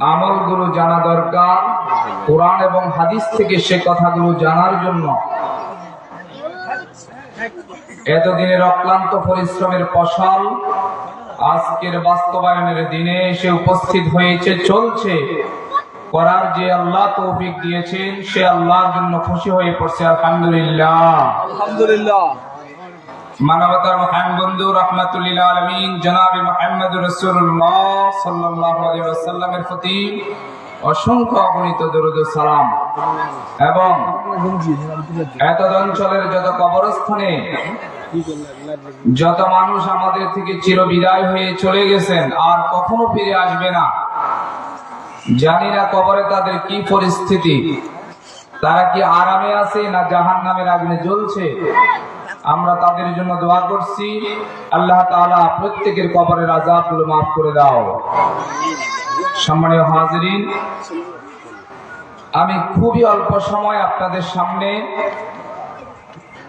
আমলগুলো জানা দরকার। কোরআন এবং হাদিস থেকে সে কথাগুলো জানার জন্য। এতদিনের অক্লান্ত পরিশ্রমের ফসল আজকের বাস্তবায়নের দিনে এসে উপস্থিত হয়েছে, চলছে। করার যে আল্লাহ তৌফিক দিয়েছেন, সে আল্লাহর জন্য খুশি হয়ে পড়ছে, আলহামদুলিল্লাহ। আলহামদুলিল্লাহ। মানবতার মহান বন্ধু রহমাতুল্লিল আলমিন মোহাম্মদ রসুল্লাহ সাল্লাহ প্রতি অসংখ্য অগণিত দরুদ সালাম এবং অঞ্চলের যত কবরস্থানে যত মানুষ আমাদের থেকে চির বিদায় হয়ে চলে গেছেন, আর কখনো ফিরে আসবে না। জানি না কবরে তাদের কি পরিস্থিতি, তারা কি আরামে আছে না জাহান নামের আগুনে জ্বলছে। আমরা তাদের জন্য দোয়া করছি। আল্লাহ তাআলা প্রত্যেকের কবরের আজাবগুলো মাফ করে দাও। সম্মানীয় হাজরিন, আমি খুবই অল্প সময় আপনাদের সামনে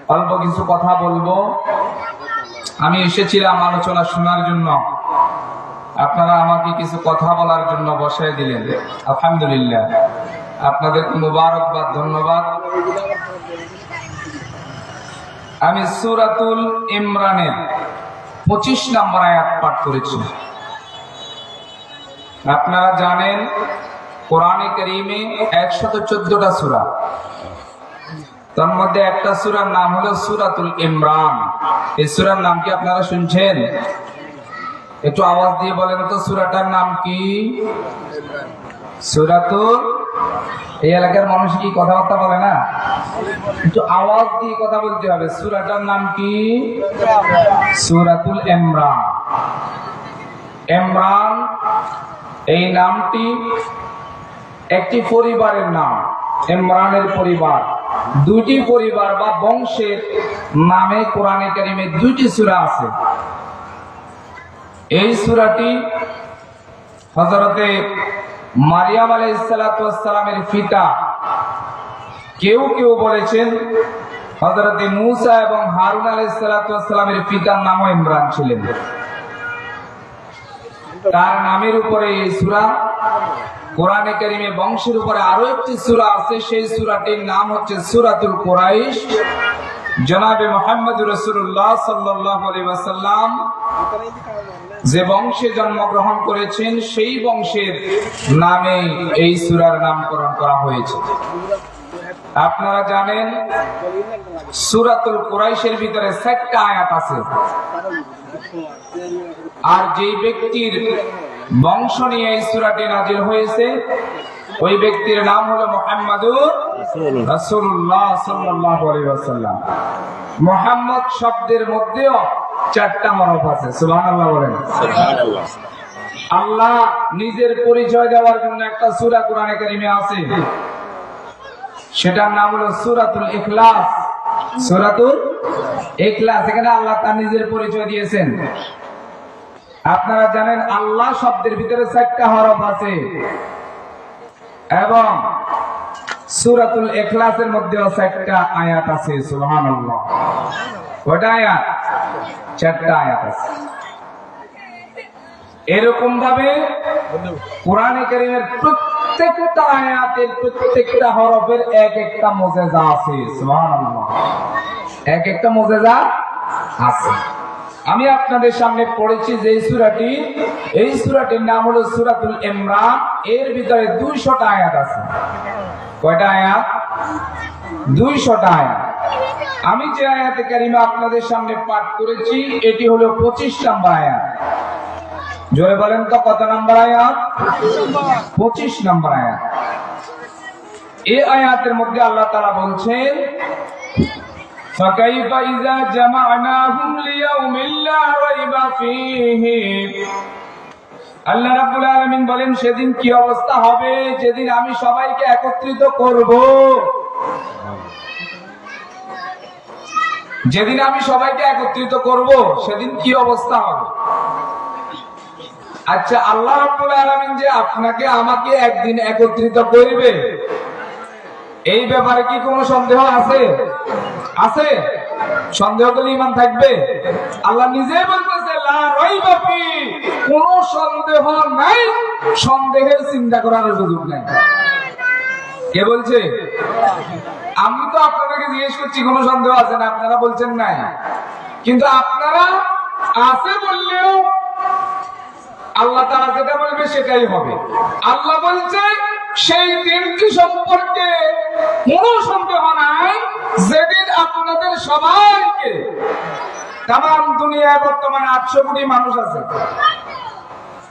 অল্প কিছু কথা বলব। আমি এসেছিলাম আলোচনা শোনার জন্য। আপনারা আমাকে কিছু কথা বলার জন্য বসায় দিলেন। আলহামদুলিল্লাহ। আপনাদের মুবারকবাদ, ধন্যবাদ। আমি সুরাতুল ইমরানের পঁচিশ নম্বর আয়াত পাঠ করেছি। আপনারা জানেন, কোরআনে করিমে একশত চোদ্দটা সুরা। তার মধ্যে একটা সুরার নাম হলো সুরাতুল ইমরান। এই সুরার নাম কি আপনারা শুনছেন? একটু আওয়াজ দিয়ে বলেন তো, সুরাটার নাম কি? সুরাতুল, এই এলাকার মানুষ কি কথাবার্তা বলে না? একটু আওয়াজ দিয়ে কথা বলতে হবে। সুরাটার নাম কি? সুরাতুল ইমরান। ইমরান, এই নামটি একটি পরিবারের নাম। ইমরানের পরিবার। দুইটি পরিবার বা বংশের নামে কোরআনে কারিমে দুইটি সূরা আছে। এই সূরাটি হযরতে মারিয়াম আলাইহিসসালামের পিতা। কেউ কেউ বলেছেন, হযরতে মূসা এবং হারুন আলাইহিসসালামের পিতার নামও ইমরান ছিলেন। তার নামের উপরে এই সুরা, কোরআনে কারিমে বংশের উপরে আরও একটি সুরা আছে, সেই সূরাটির নাম হচ্ছে সূরাতুল কোরাইশ। জনাবে মোহাম্মদ রাসূলুল্লাহ সাল্লাল্লাহু আলাইহি ওয়াসাল্লাম যে বংশে জন্মগ্রহণ করেছেন, সেই বংশের নামে এই সূরার নামকরণ করা হয়েছে। আপনারা জানেন, সূরাতুল কুরাইশের ভিতরে চারটা আয়াত আছে। আর যেই ব্যক্তির বংশ নিয়ে এই সূরাটি নাজিল হয়েছে, ওই ব্যক্তির নাম হলো মোহাম্মদুর রাসূলুল্লাহ সাল্লাল্লাহু আলাইহি ওয়াসাল্লাম। মোহাম্মদ শব্দের মধ্যেও চারটা মরফ আছে সুবহানাল্লাহ বলেন। আল্লাহ নিজের পরিচয় দেওয়ার জন্য একটা সূরা কোরআনে কারিমে আছে। সেটার নাম হলো সূরাতুল ইখলাস। সূরাতুল ইখলাস এখানে আল্লাহ তার নিজের পরিচয় দিয়েছেন। আপনারা জানেন আল্লাহ শব্দের ভিতরে চারটা হরফ আছে। এবং সুরাতুল ইখলাসের মধ্যেও চারটা আয়াত আছে সুবহানাল্লাহ। কয়টা আয়াত? চারটা আয়াত আছে। এরকম ভাবে কোরআনে কারীমের প্রত্যেকটা আয়াতের প্রত্যেকটা হরফের এক একটা মুজিজা আছে এক একটা মুজিজা আছে। আমি আপনাদের সামনে পড়েছি যে সুরাটি, এই সুরাটির নাম হলো সুরাতুল ইমরান। এর ভিতরে 200টা আয়াত আছে। কয়টা আয়াত? 200টা আয়াত। আমি যে আয়াতে কারিমা আপনাদের সামনে পাঠ করেছি এটি হলো 25 নম্বর আয়াত জোরে বলেন তো কত নম্বর আয়াত 25 নম্বর আয়াত এই আয়াতের মধ্যে আল্লাহ তাআলা বলছেন فكيف إذا جمعناهم ليوم لا ريب فيه আল্লাহ রাব্বুল আলামিন বলেন সেদিন কি অবস্থা হবে যেদিন আমি সবাইকে একত্রিত করব যেদিন আমি সবাইকে একত্রিত করব, সেদিন কি অবস্থা হবে? আচ্ছা আল্লাহ যে আপনাকে আমাকে একদিন একত্রিত করবে, এই ব্যাপারে কি কোনো সন্দেহ আছে? আছে? সন্দেহ করলে ইমান থাকবে। আল্লাহ নিজেই বলতেছে কোনো সন্দেহ নাই, সন্দেহের চিন্তা করার সুযোগ নাই। কে বলছে? আমি তো আপনাদেরকে জিজ্ঞেস করছি, কোনো সন্দেহ আছে না? আপনারা বলছেন নাই। কিন্তু আপনারা আছে বললেও আল্লাহ তারা যেটা বলবে সেটাই হবে। আল্লাহ বলছে, সেই দিনটি সম্পর্কে কোনো সন্দেহ নাই, যেদিন আপনাদের সবাইকে তাম দুনিয়ায় বর্তমানে আটশো কোটি মানুষ আছে।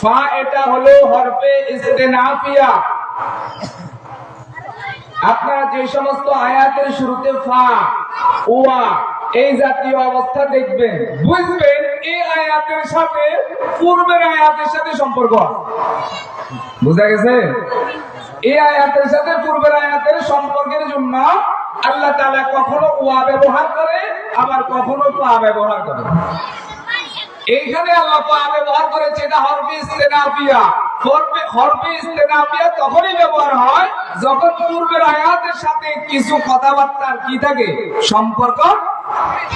ফা এটা হলো হরফে ইস্তেনাফিয়া আপনারা যে সমস্ত আয়াতের শুরুতে ফা ওয়া এই জাতীয় অবস্থা দেখবেন, বুঝবেন এই আয়াতের সাথে পূর্বের আয়াতের সাথে সম্পর্ক বুঝা গেছে? এই আয়াতের সাথে পূর্বের আয়াতের সম্পর্কের জন্য আল্লাহ তাআলা কখনো ওয়া ব্যবহার করে, আবার কখনো পা ব্যবহার করে। এইখানে আল্লাহ ব্যবহার করেছে, এটা হরফে ইস্তেনাফিয়া। হরফে ইস্তেনাফিয়া তখনই ব্যবহার হয় যখন পূর্বের আয়াতের সাথে কিছু কথাবার্তার কি থাকে? সম্পর্ক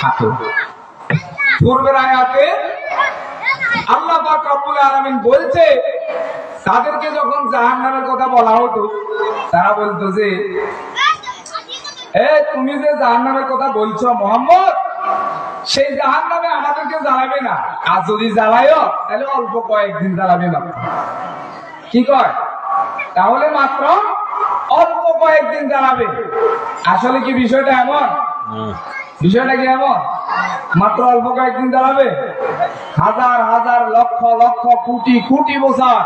থাকে। পূর্বের আয়াতে আল্লাহ পাক রব্বুল আলামিন বলছে, তাদেরকে যখন জাহান্নামের কথা বলা হতো, তারা বলতো যে, এ, তুমি যে জাহান্নামের কথা বলছো মোহাম্মদ সেই জাহান নামে আমাদেরকে জ্বালাবে না। আর যদি জ্বালায়ও, তাহলে অল্প কয়েকদিন জ্বালাবে না। কি কয়? তাহলে মাত্র অল্প কয়েকদিন জ্বালাবে। আসলে কি বিষয়টা এমন? বিষয়টা কি এমন? মাত্র অল্প কয়েকদিন দাঁড়াবে হাজার হাজার, লক্ষ লক্ষ, কোটি কোটি বছর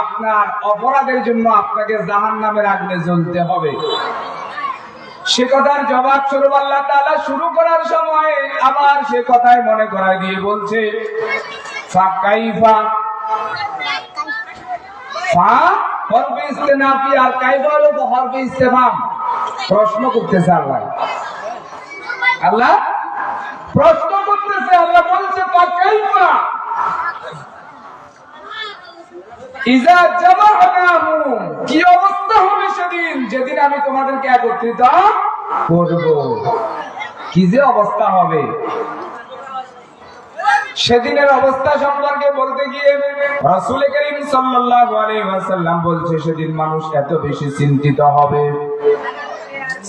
আপনার অপরাধের জন্য আপনাকে জাহান নামের আগুনে জ্বলতে হবে। সে কথার জবাব স্বরূপ আল্লাহ তাআলা শুরু করার সময় আবার সে কথাই মনে করায় দিয়ে বলছে ফাকাইফা আর কাইফা হলো হরফে ইস্তেফাম প্রশ্ন করতেছে আল্লাহ। আল্লাহ প্রশ্ন করতেছে, আল্লাহ বলছে কি অবস্থা হবে সেদিন? যেদিন আমি তোমাদেরকে একত্রিত করব। কি যে অবস্থা হবে? সেদিনের অবস্থা সম্পর্কে বলতে গিয়ে রাসূল করিম সাল্লাল্লাহু আলাইহি বলছে, সেদিন মানুষ এত বেশি চিন্তিত হবে।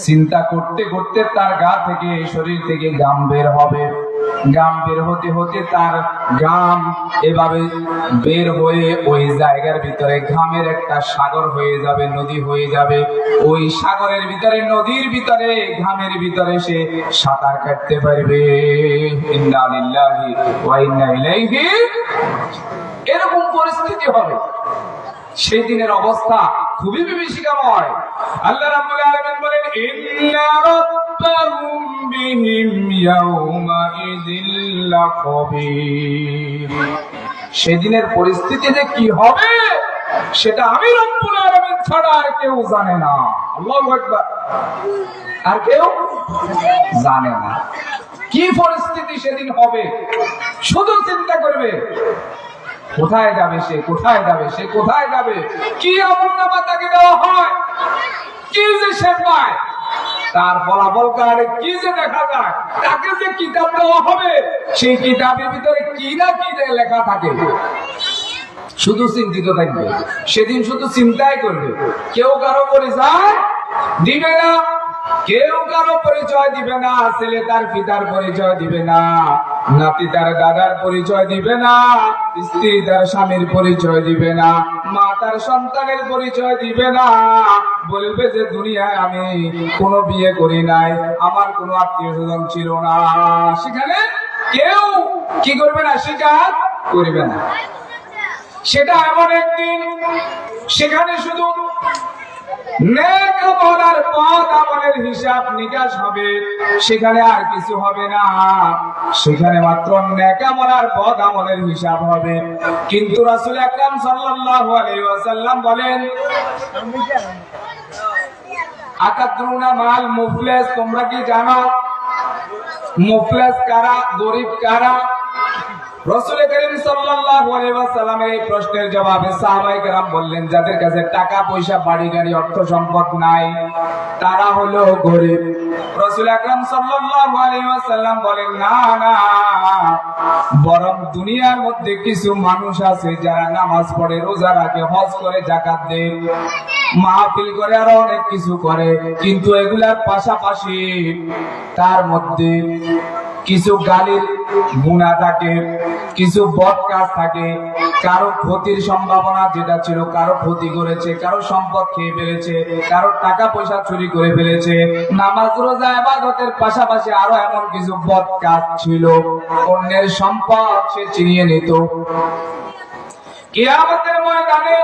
চিন্তা করতে করতে তার গা থেকে, শরীর থেকে গাম বের হবে। গাম বের হতে হতে তার গাম এভাবে বের হয়ে ওই জায়গার ভিতরে ঘামের একটা সাগর হয়ে যাবে, নদী হয়ে যাবে। ওই সাগরের ভিতরে, নদীর ভিতরে ঘামের ভিতরে সে সাঁতার কাটতে পারবে। এরকম পরিস্থিতি হবে। সেই দিনের অবস্থা খুবই বিভীষিকাময় আল্লাহ রাব্বুল আলামিন বলেন, ইন্না রাব্বাহুম বিহিম ইয়াউমাইযিল লাখবীর সেদিনের পরিস্থিতি যে কি হবে, সেটা আমি রব্বুল আলামিন ছাড়া আর কেউ জানে না। আল্লাহু আকবার। আর কেউ জানে না। কি পরিস্থিতি সেদিন হবে, শুধু চিন্তা করবে। কোথায় যাবে সে? কোথায় যাবে সে? কোথায় যাবে? কি আমলনামা তাকে দেওয়া হয়? কি যে সে পায়? তার ফলাফল কারে কি যে দেখা যায়? তাকে যে কিতাব দেওয়া হবে, সেই কিতাবের ভিতরে কি না কি লেখা থাকে? শুধু চিন্তিত থাকবে। সেদিন শুধু চিন্তাই করবে। কেউ কারও করে যায় দিবে না। কেউ কারও পরিচয় দিবে না ছেলে তার পিতার পরিচয় দিবে না নাতি তার দাদার পরিচয় দিবে না স্ত্রী তার স্বামীর পরিচয় দিবে না মা তার সন্তানের পরিচয় দিবে না। বলবে যে, দুনিয়ায় আমি কোনো বিয়ে করি নাই, আমার কোনো আত্মীয় স্বজন ছিল না। সেখানে কেউ কি করবে না, স্বীকার করবে না। সেটা এমন একদিন, সেখানে শুধু পথ আমলের হিসাব নিকাশ হবে, সেখানে আর কিছু হবে না। সেখানে মাত্র আর আমলের হিসাব হবে। কিন্তু রাসূল আকরাম সাল্লাল্লাহু আলাইহি ওয়াসাল্লাম বলেন আকাদরুনা মাল তোমরা কি জানো? মুফলেস কারা? গরিব কারা? রসুল করিম সাল্লাল্লাহু আলাইহি এই প্রশ্নের জবাবে সাহাবায়ে কেরাম বললেন, যাদের কাছে টাকা পয়সা বাড়ি গাড়ি অর্থ সম্পদ নাই, তারা হলো গরিব। রসুল বলেন, না না, বরং দুনিয়ার মধ্যে কিছু মানুষ আছে যারা নামাজ পড়ে, রোজা রাখে, হজ করে, যাকাত দেয়, মাহফিল করে, আরও অনেক কিছু করে, কিন্তু এগুলার পাশাপাশি তার মধ্যে কিছু গালির গুণা থাকে কিছু বদ কাজ থাকে, কারও ক্ষতির সম্ভাবনা যেটা ছিল, কারও ক্ষতি করেছে, কারও সম্পদ খেয়ে ফেলেছে, কারও টাকা পয়সা চুরি করে ফেলেছে, নামাজ, রোজা আবাদতের পাশাপাশি আরও এমন কিছু বদ কাজ ছিল, অন্যের সম্পদ সে চিনিয়ে নিত। কিয়ামতের ময়দানে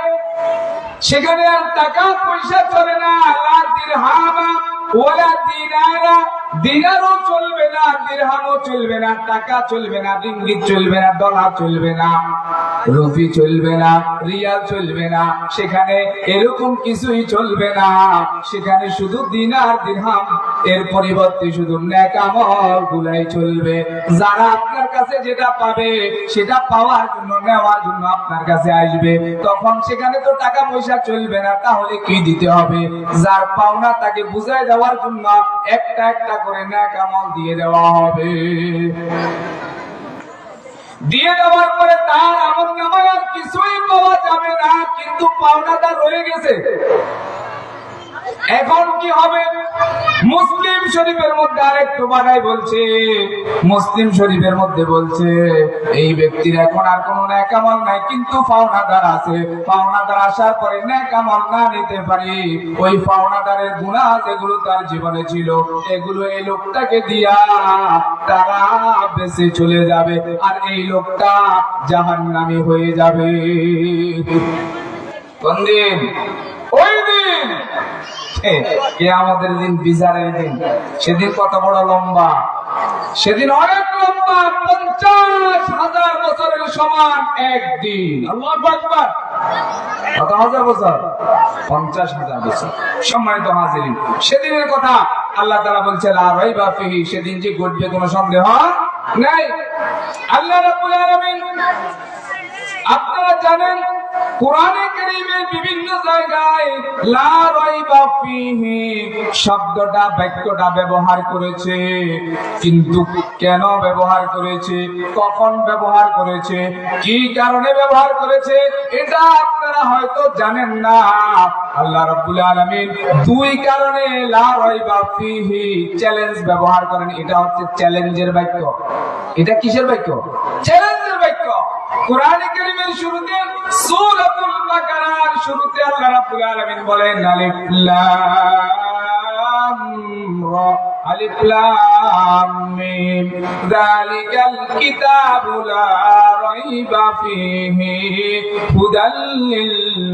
সেখানে আর টাকা পয়সা চলে না লা দিরহামা, ওয়ালা দিনারা দিনারও চলবে না, দিরহামও চলবে না, টাকা চলবে না, রিঙ্গিত চলবে না, ডলার চলবে না, রুপি চলবে না, রিয়াল চলবে না, সেখানে এরকম কিছুই চলবে না। সেখানে শুধু দিনার দিরহাম, এর পরিবর্তে শুধু নেক গুলাই চলবে। যারা আপনার কাছে যেটা পাবে, সেটা পাওয়ার জন্য, নেওয়ার জন্য আপনার কাছে আসবে। তখন সেখানে তো টাকা পয়সা চলবে না, তাহলে কি দিতে হবে? যার পাওনা তাকে বুঝাই দেওয়ার জন্য একটা একটা করে ন্যাক আমল দিয়ে দেওয়া হবে। দিয়ে দেওয়ার পরে তার আমল নামায় কিছুই পাওয়া যাবে না, কিন্তু পাওনাটা রয়ে গেছে। এখন কি হবে? মুসলিম শরীফের মধ্যে আরেকটু বাড়াই বলছে। মুসলিম শরীফের মধ্যে বলছে, এই ব্যক্তির এখন আর কোনো ন্যাকামল নাই, কিন্তু পাওনাদার আছে। পাওনাদার আসার পরে ন্যাকামল না নিতে পারি। ওই পাওনাদারের গুণা যেগুলো তার জীবনে ছিল, এগুলো এই লোকটাকে দিয়া তারা বেঁচে চলে যাবে, আর এই লোকটা জাহান্নামী হয়ে যাবে। কোন দিন? কে আমাদের দিন, বিচারের দিন। সেদিন কত বড় লম্বা। সেদিন অনেক লম্বা, পঞ্চাশ হাজার বছরের সমান একদিন। কত হাজার বছর? পঞ্চাশ হাজার বছর। সম্মানিত হাজিরিন, সেদিনের কথা আল্লাহ তারা বলছে লা রাইবা ফিহি সেদিন যে ঘটবে কোনো সন্দেহ নাই। আল্লাহ আলামিন, আপনারা জানেন কোরআনে কারীমের বিভিন্ন জায়গায়, লা শব্দটা, বাক্যটা ব্যবহার করেছে। কিন্তু কেন ব্যবহার করেছে? কখন ব্যবহার করেছে? কি কারণে ব্যবহার করেছে? এটা আপনারা হয়তো জানেন না। আল্লাহ রাব্বুল দুই কারণে লা চ্যালেঞ্জ ব্যবহার করেন। এটা হচ্ছে চ্যালেঞ্জের বাক্য। এটা কিসের বাক্য? চ্যালেঞ্জের বাক্য কোরআন কারীমের শুরুতে সূরাতুল বাকারার শুরুতে আল্লাহ রাব্বুল আলামিন বলেন, আলিফ লাম রা আলিফ লাম মিম। যালিকাল কিতাবু লা রাইবা ফীহি হুদাল লিল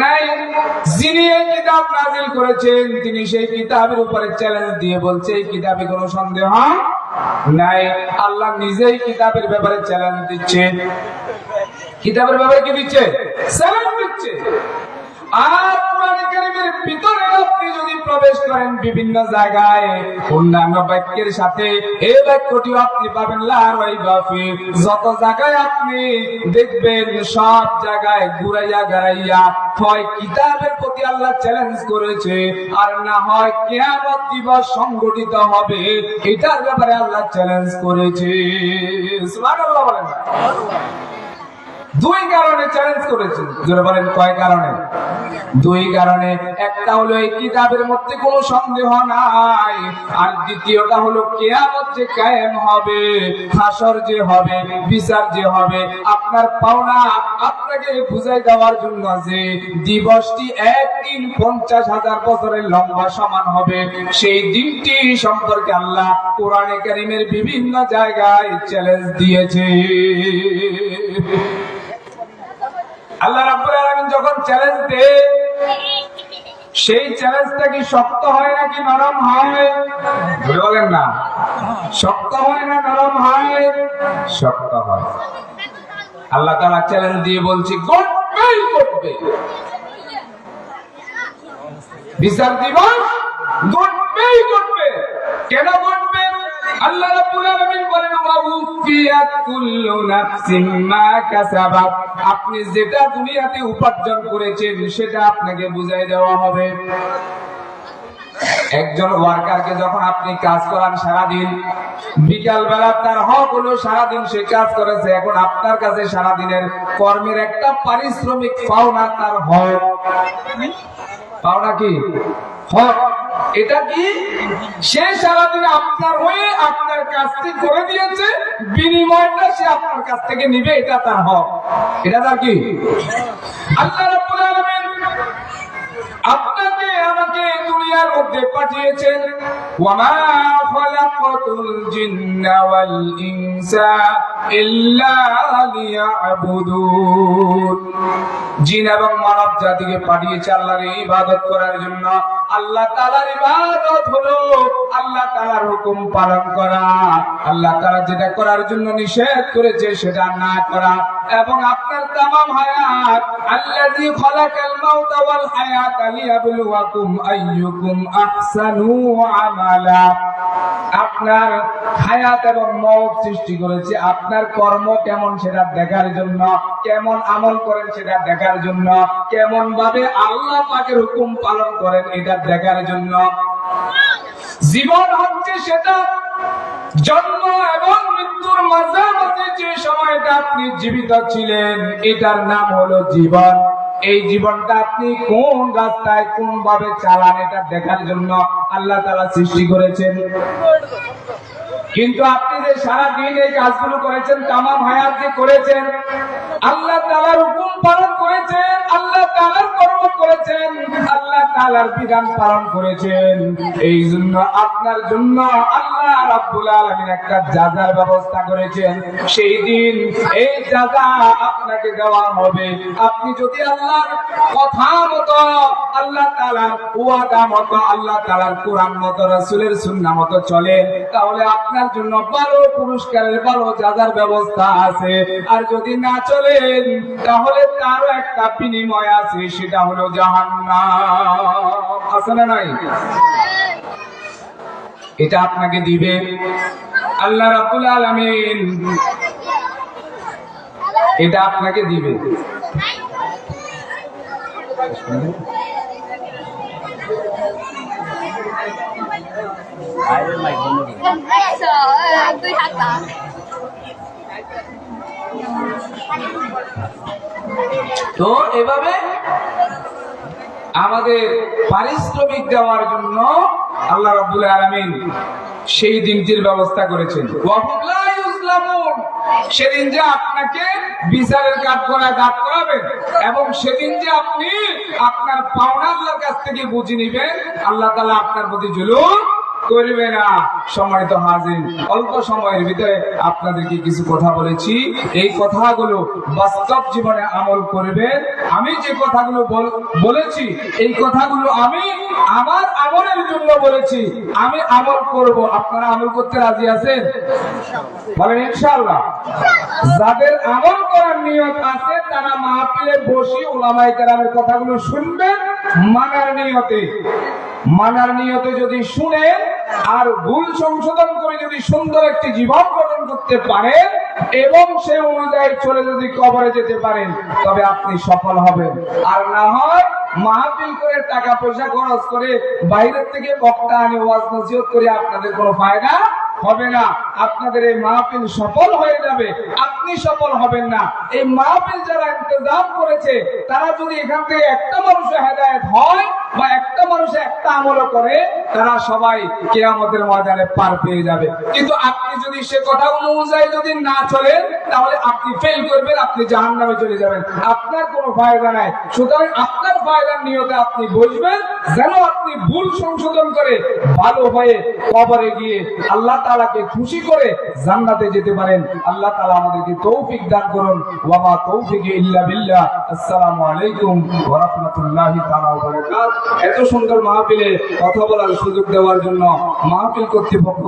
নাই। যিনি এই কিতাব নাজিল করেছেন, তিনি সেই কিতাবের উপরে চ্যালেঞ্জ দিয়ে বলছে, এই কিতাবে কোনো সন্দেহ নাই। আল্লাহ নিজেই কিতাবের ব্যাপারে চ্যালেঞ্জ দিচ্ছে। কিতাবের ব্যাপারে কি দিচ্ছে? চ্যালেঞ্জ দিচ্ছে। আর কোরআন কারীমের ভিতরে আপনি যদি প্রবেশ করেন বিভিন্ন জায়গায় অন্যান্য বাক্যের সাথে, এই বাক্যটিও আপনি পাবেন যত জায়গায় আপনি দেখবেন, সব জায়গায় ঘুরাইয়া গাড়াইয়া হয় কিতাবের প্রতি আল্লাহ চ্যালেঞ্জ করেছে, আর না হয় কিয়ামত দিবস সংগঠিত হবে, এটার ব্যাপারে আল্লাহ চ্যালেঞ্জ করেছে। বলেন দুই কারণে চ্যালেঞ্জ করেছেন। জোরে বলেন, কয় কারণে? দুই কারণে। একটা হলো এই কিতাবের মধ্যে কোনো সন্দেহ নাই, আর দ্বিতীয়টা হলো কেয়ামত যে কায়েম হবে, হাসর যে হবে, বিচার যে হবে, আপনার পাওনা আপনাকে বুঝাই দেওয়ার জন্য যে দিবসটি একদিন পঞ্চাশ হাজার বছরের লম্বা সমান হবে। সেই দিনটি সম্পর্কে আল্লাহ কোরআনে কারিমের বিভিন্ন জায়গায় চ্যালেঞ্জ দিয়েছে। আল্লাহ রাব্বুল আলামিন যখন চ্যালেঞ্জ দেয়, সেই চ্যালেঞ্জটা কি শক্ত হয় নাকি নরম হয়? বলেন না। শক্ত হয় না নরম হয়? শক্ত হয়। আল্লাহ তাআলা চ্যালেঞ্জ দিয়ে বলছি ঘটবেই ঘটবে বিচার দিবস ঘটবেই ঘটবে কেন ঘটবে আল্লাহ রাব্বুল আলামিন বলেন, ওয়া উফিয়াত কুল্লু নাফসিন মা কাসাবাত। আপনি যেটা দুনিয়াতে উপার্জন করেছেন, সেটা আপনাকে বুঝাই দেওয়া হবে। একজন ওয়ার্কারকে যখন আপনি কাজ করান সারাদিন বিকাল বেলা তার হক হলো সারাদিন সে কাজ করেছে। এখন আপনার কাছে সারাদিনের কর্মের একটা পারিশ্রমিক পাওনা তার হক। পাওনা কি? হক। এটা কি? সে সারাদিন আপনার হয়ে আপনার কাজটি করে দিয়েছে, বিনিময়টা সে আপনার কাছ থেকে নিবে, এটা তার হক। এটা তার কি? আল্লাহ আপনাকে আমাকে দুনিয়ার মধ্যে পাঠিয়েছেন। জিন এবং মানব জাতিকে পাঠিয়েছে আল্লাহর ইবাদত করার জন্য। আল্লাহ তাআলার ইবাদত হলো আল্লাহ তাআলার হুকুম পালন করা। আল্লাহ তাআলা যেটা করার জন্য নিষেধ করেছে সেটা না করা। এবং আপনার তামাম হায়াত আল্লাযী খালাকাল মাউতা ওয়াল হায়াতা লিয়াবলুয়াকুম আইয়ুকুম আহসানু আমালা। আপনার হায়াত এবং মৌত সৃষ্টি করেছে। আপনার কর্ম কেমন সেটা দেখার জন্য, কেমন আমল করেন সেটা দেখার জন্য কেমন ভাবে আল্লাহ পাকের হুকুম পালন করেন এটা দেখার জন্য। জীবন হচ্ছে সেটা। জন্ম এবং মৃত্যুর মাঝামাঝি যে সময়টা আপনি জীবিত ছিলেন, এটার নাম হলো জীবন। এই জীবনটা আপনি কোন রাস্তায় কোন ভাবে চালান, এটা দেখার জন্য আল্লাহ তারা সৃষ্টি করেছেন। কিন্তু আপনি যে সারা দিন এই কাজগুলো করেছেন, তামাম হায়াত যে করেছেন, আল্লাহ তালার হুকুম পালন করেছেন, আল্লাহ তালার কর্ম করেছেন তালার বিধান পালন করেছেন। এই জন্য আপনার জন্য আল্লাহ রাব্বুল আলামিন একটা যাজার ব্যবস্থা করেছেন। সেই দিন এই যাজা আপনাকে দেওয়া হবে, আপনি যদি আল্লাহর কথা মতো, আল্লাহ তালার ওয়াদা মতো, আল্লাহ তালার কোরআন মতো, রাসূলের সুন্নাহ মতো চলেন, তাহলে আপনার জন্য ভালো পুরস্কারের, ভালো যাজার ব্যবস্থা আছে। আর যদি না চলেন, তাহলে তারও একটা বিনিময় আছে, সেটা হলো জাহান্নাম। নাই। এটা আপনাকে দিবে আল্লাহ রাব্বুল আলামিন। এটা আপনাকে দিবে। তো এভাবে আমাদের পারিশ্রমিক দেওয়ার জন্য আল্লাহ রব্দুল আলমিন সেই দিনটির ব্যবস্থা করেছেন। সেদিন যে আপনাকে বিচারের কাঠ করায় দাঁত করাবেন এবং সেদিন যে আপনি আপনার পাওনা আল্লাহর কাছ থেকে বুঝে নিবেন, আল্লাহ তালা আপনার প্রতি জুলুম করবে না। সময় তো হাজির। অল্প সময়ের ভিতরে আপনাদেরকে কিছু কথা বলেছি। এই কথাগুলো বাস্তব জীবনে আমল করবে আমি যে কথাগুলো বল- বলেছি, এই কথাগুলো আমি আমার আমলের জন্য বলেছি, আমি আমল করব। আপনারা আমল করতে রাজি আছেন? বলেন, ইনশাআল্লাহ। যাদের আমল করার নিয়ত আছে, তারা মাহফিলে বসে ওলামাই কেরামের কথাগুলো শুনবেন মানার নিয়তে। মানার নিয়তে যদি শুনেন, আর ভুল সংশোধন করে যদি সুন্দর একটি জীবন গঠন করতে পারেন, এবং সে অনুযায়ী চলে যদি কবরে যেতে পারেন, তবে আপনি সফল হবেন। আর না হয় মাহফিল করে টাকা পয়সা খরচ করে বাইরের থেকে বক্তা আনে ওয়াজ নসিহত করে আপনাদের কোনো ফায়দা হবে না। আপনাদের এই মাহফিল সফল হয়ে যাবে। আপনি সফল হবেন না। এই মাহফিল যারা ইন্তজাম করেছে, তারা যদি এখান থেকে একটা মানুষের হেদায়ত হয় বা একটা মানুষ একটা আমল করে, তারা সবাই কে কেয়ামতের ময়দানে পার পেয়ে যাবে। কিন্তু আপনি যদি সে কথা অনুযায়ী যদি না চলেন, তাহলে আপনি ফেল করবেন, আপনি জাহান নামে চলে যাবেন। আপনার কোনো ফায়দা নাই। সুতরাং আপনার ফায়দার নিয়তে আপনি বসবেন, যেন আপনি ভুল সংশোধন করে ভালো হয়ে কবরে গিয়ে আল্লাহ তাআলাকে খুশি করে জান্নাতে যেতে পারেন। আল্লাহ তালা আমাদেরকে তৌফিক দান করুন। বাবা তৌফিক ইল্লা বিল্লাহ। আসসালামু আলাইকুম ওয়া রাহমাতুল্লাহি এত সুন্দর মাহফিলে কথা বলার সুযোগ দেওয়ার জন্য মাহফিল কর্তৃপক্ষ